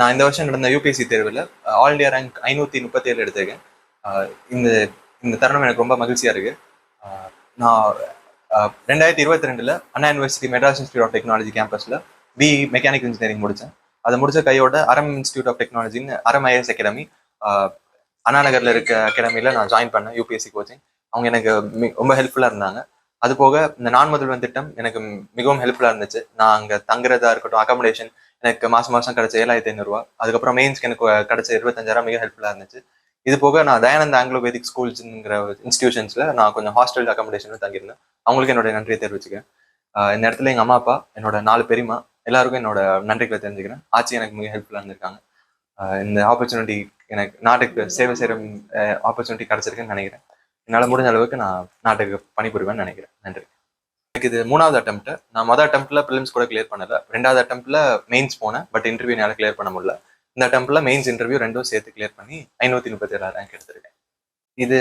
நான் இந்த வருஷம் நடந்த யூபிஎஸ்சி தேர்வில் ஆல் இண்டியா ரேங்க் ஐநூற்றி முப்பத்தேழு எடுத்திருக்கேன். இந்த இந்த தருணம் எனக்கு ரொம்ப மகிழ்ச்சியாக இருக்கு. நான் ரெண்டாயிரத்தி இருபத்தி ரெண்டில் Anna university Madras institute of technology கேம்பஸில் B mechanical engineering முடித்தேன் அதை முடிச்ச கையோட அரம் இன்ஸ்டியூட் ஆஃப் டெக்னாலஜின்னு அரம் ஐஎஸ் அகாடமி அண்ணா நகரில் இருக்க அகாடமியில் நான் ஜாயின் பண்ணேன் யூபிஎஸ்சி கோச்சிங் அவங்க எனக்கு மி- ரொம்ப ஹெல்ப்ஃபுல்லாக இருந்தாங்க. அது போக இந்த நான் முதல்வன் திட்டம் எனக்கு மிகவும் ஹெல்ப்ஃபுல்லாக இருந்துச்சு. நான் அங்கே தங்குறதா இருக்கட்டும் அகாமடேஷன் எனக்கு மாசம் மாசம் கிடைச்ச ஏழாயிரத்தி ஐநூறுரூவா அதுக்கப்புறம் மெயின்ஸ்க்கு எனக்கு கிடைச்ச இருபத்தஞ்சாயிரம் மிக ஹெல்ப்ஃபுல்லாக இருந்துச்சு. இது போக நான் தயானந்த ஆங்கிலோ வேதிக் ஸ்கூல்ஸுங்கிற இன்ஸ்டியூஷன்ஸில் நான் கொஞ்சம் ஹாஸ்டல் அகாமடேஷனில் தங்கியிருந்தேன். அவங்களுக்கு என்னோட நன்றியை தெரிவிச்சுக்கேன் இந்த இடத்துல எங்கள் அம்மா அப்பா என்னோட நாலு பெரியம்மா எல்லாருக்கும் என்னோட நன்றிகளை தெரிஞ்சுக்கிறேன். ஆச்சு எனக்கு மிக ஹெல்ப்ஃபுல்லாக இருந்திருக்காங்க. இந்த ஆப்பர்ச்சுனிட்டி எனக்கு நாட்டுக்கு சேவை செய்கிற ஆப்பர்ச்சுனிட்டி கிடைச்சிருக்குன்னு நினைக்கிறேன். என்னால் முடிஞ்ச அளவுக்கு நான் நாட்டுக்கு பணிபுரிவேன்னு நினைக்கிறேன். நன்றி. எனக்கு இது மூணாவது அட்டம்ப்ட் நான் மொதல் அட்டம்ப்ட்ல ப்ரிலிம்ஸ் கூட கிளியர் பண்ணல. ரெண்டாவது அட்டம்ப்ட்ல மெயின்ஸ் போனேன் பட் இன்டர்வியூ என்னால் கிளியர் பண்ண முடியல. இந்த அட்டம்ப்ட்ல மெயின்ஸ் இன்டர்வியூ ரெண்டும் சேர்த்து கிளியர் பண்ணி ஐநூற்றி முப்பத்தி ஏழாயிரம் ரேங்க் எடுத்திருக்கேன். இது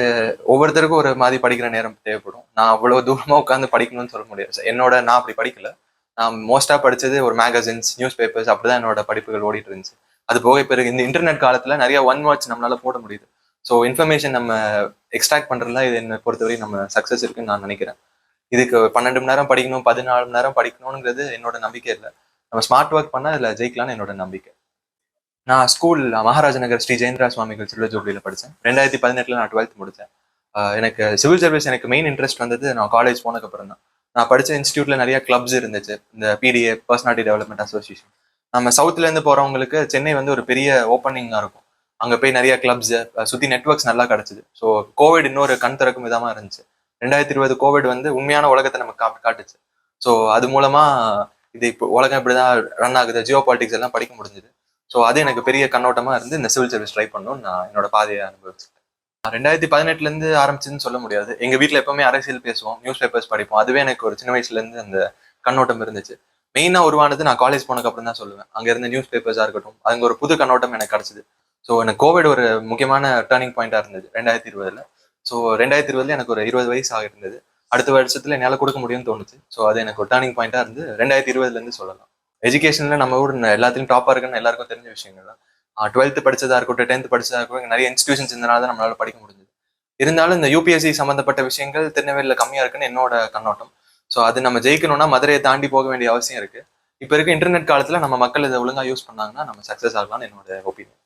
ஒவ்வொருத்தருக்கும் ஒரு மாதிரி படிக்கிற நேரம் தேவைப்படும். நான் அவ்வளோ தூரமாக உட்காந்து படிக்கணும்னு சொல்ல முடியாது. என்னோட நான் அப்படி படிக்கல. நான் மோஸ்ட்டாக படித்தது ஒரு மேகசின்ஸ் நியூஸ் பேப்பர்ஸ் அப்படிதான் என்னோட படிப்புகள் ஓடிட்டு இருந்துச்சு. அது போக பிறகு இந்த இன்டர்நெட் காலத்தில் நிறைய ஒன் வேர்ட்ஸ் நம்மளால போட முடியுது. ஸோ இன்ஃபர்மேஷன் நம்ம எக்ஸ்ட்ராக்ட் பண்ணுறதுல இது என்னை பொறுத்தவரை நம்ம சக்ஸஸ் இருக்குன்னு நான் நினைக்கிறேன். இதுக்கு பன்னெண்டு மணி நேரம் படிக்கணும் பதினாலு மணி நேரம் படிக்கணுங்கிறது என்னோட நம்பிக்கை இல்லை. நம்ம ஸ்மார்ட் ஒர்க் பண்ணால் அதில் ஜெயிக்கலாம்னு என்னோட நம்பிக்கை. நான் ஸ்கூல் மகாராஜ நகர் ஸ்ரீ ஜெயந்திரா சுவாமிகள் சில்வர் ஜோபியில் படித்தேன் ரெண்டாயிரத்தி பதினெட்டில் நான் டுவெல்த் முடித்தேன் எனக்கு சிவில் சர்வீஸ் எனக்கு மெயின் இன்ட்ரெஸ்ட் வந்தது நான் காலேஜ் போனதுக்கப்புறம் தான். நான் படித்த இன்ஸ்டியூட்ல நிறைய கிளப்ஸ் இருந்துச்சு. இந்த பிடிஏ பர்சனாலிட்டி டெவலப்மெண்ட் அசோசியேஷன் நம்ம சவுத்துலேருந்து போகிறவங்களுக்கு சென்னை வந்து ஒரு பெரிய ஓப்பனிங்காக இருக்கும். அங்கே போய் நிறைய கிளப்ஸ் சுற்றி நெட்ஒர்க்ஸ் நல்லா கிடச்சிது. ஸோ கோவிட் இன்னொரு கண் திறக்கும் விதமாக இருந்துச்சு. ரெண்டாயிரத்தி இருபது கோவிட் வந்து உண்மையான உலகத்தை நமக்கு காட்டு காட்டுச்சு. ஸோ அது மூலமா இது இப்போ உலகம் இப்படிதான் ரன் ஆகுது. ஜியோ பாலிட்டிக்ஸ் எல்லாம் படிக்க முடிஞ்சுது. ஸோ அது எனக்கு பெரிய கண்ணோட்டமா இருந்து இந்த சிவில் சர்வீஸ் ட்ரை பண்ணணும்னு நான் என்னோட பாதையை அனுபவிச்சேன் நான் ரெண்டாயிரத்தி பதினெட்டுல இருந்து சொல்ல முடியாது. எங்க வீட்டில் எப்பவுமே அரசியல் பேசுவோம் நியூஸ் பேப்பர்ஸ் படிப்போம். அதுவே எனக்கு ஒரு சின்ன வயசுல இருந்து அந்த கண்ணோட்டம் இருந்துச்சு. மெயினாக உருவானது நான் காலேஜ் போனதுக்கு அப்புறம் தான் சொல்லுவேன். அங்கே இருந்த நியூஸ் பேப்பர்ஸாக இருக்கட்டும் அங்கே ஒரு புது கண்ணோட்டம் எனக்கு கிடச்சிது. ஸோ எனக்கு கோவிட் ஒரு முக்கியமான டேர்னிங் பாயிண்டாக இருந்தது ரெண்டாயிரத்தி இருபதில். ஸோ ரெண்டாயிரத்தி இருபதுல எனக்கு ஒரு இருபது வயசு ஆகிருந்தது அடுத்த வருஷத்துல என்னால் கொடுக்க முடியும்னு தோணுச்சு. ஸோ அது எனக்கு ஒரு டேர்னிங் பாயிண்டா இருந்து ரெண்டாயிரத்தி இருபதுலேருந்து சொல்லலாம். எஜுகேஷன்ல நம்ம ஊர் எல்லாத்துலையும் டாப்பாக இருக்குன்னு எல்லாருக்கும் தெரிஞ்ச விஷயங்கள் தான். டுவெல்த்து படிச்சதா இருக்கட்டும் டென்த் படிச்சதா இருக்கட்டும் நிறைய இன்ஸ்டியூஷன்ஸ் இருந்தனால தான் நம்மளால படிக்க முடிஞ்சது. இருந்தாலும் இந்த யூபிஎஸ்சி சம்மந்தப்பட்ட விஷயங்கள் திருநெல்வேலியில் கம்மியாக இருக்குன்னு என்னோட கண்ணோட்டம். ஸோ அது நம்ம ஜெயிக்கணும்னா மதுரையை தாண்டி போக வேண்டிய அவசியம் இருக்குது இப்போ இருக்க இன்டர்நெட் காலத்தில் நம்ம மக்கள் இதை ஒழுங்காக யூஸ் பண்ணாங்கன்னா நம்ம சக்ஸஸ் ஆகலாம்னு என்னோட ஒப்பீனியன்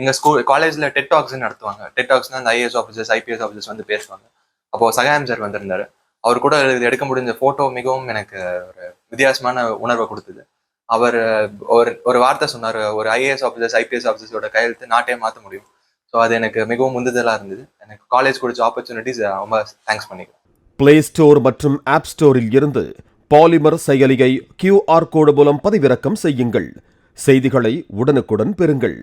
எங்கள் ஸ்கூல் காலேஜில் டெட் டாக்ஸ் நடத்துவாங்க. டெட் டாக்ஸ்னா அந்த ஐஏஎஸ் ஆஃபீஸர்ஸ் ஐபிஎஸ் ஆஃபீஸர்ஸ் வந்து பேசுவாங்க. அப்போது சகாயம் சார் வந்திருந்தாரு. அவர் கூட இது எடுக்க முடிஞ்ச ஃபோட்டோ மிகவும் எனக்கு ஒரு வித்தியாசமான உணர்வை கொடுத்தது. அவர் ஒரு ஒரு வார்த்தை சொன்னார் ஒரு ஐஏஎஸ் ஆஃபீஸர்ஸ் ஐபிஎஸ் ஆஃபீஸர்ஸோட கையெழுத்து நாட்டே மாற்ற முடியும். ஸோ அது எனக்கு மிகவும் உந்துதலாக இருந்தது. எனக்கு காலேஜ் கொடுத்த ஆப்பர்ச்சுனிட்டிஸ் ரொம்ப தேங்க்ஸ் பண்ணிக்கிறேன். பிளே ஸ்டோர் மற்றும் ஆப் ஸ்டோரில் இருந்து பாலிமர் செயலியை கியூஆர் கோடு மூலம் பதிவிறக்கம் செய்யுங்கள். செய்திகளை உடனுக்குடன் பெறுங்கள்.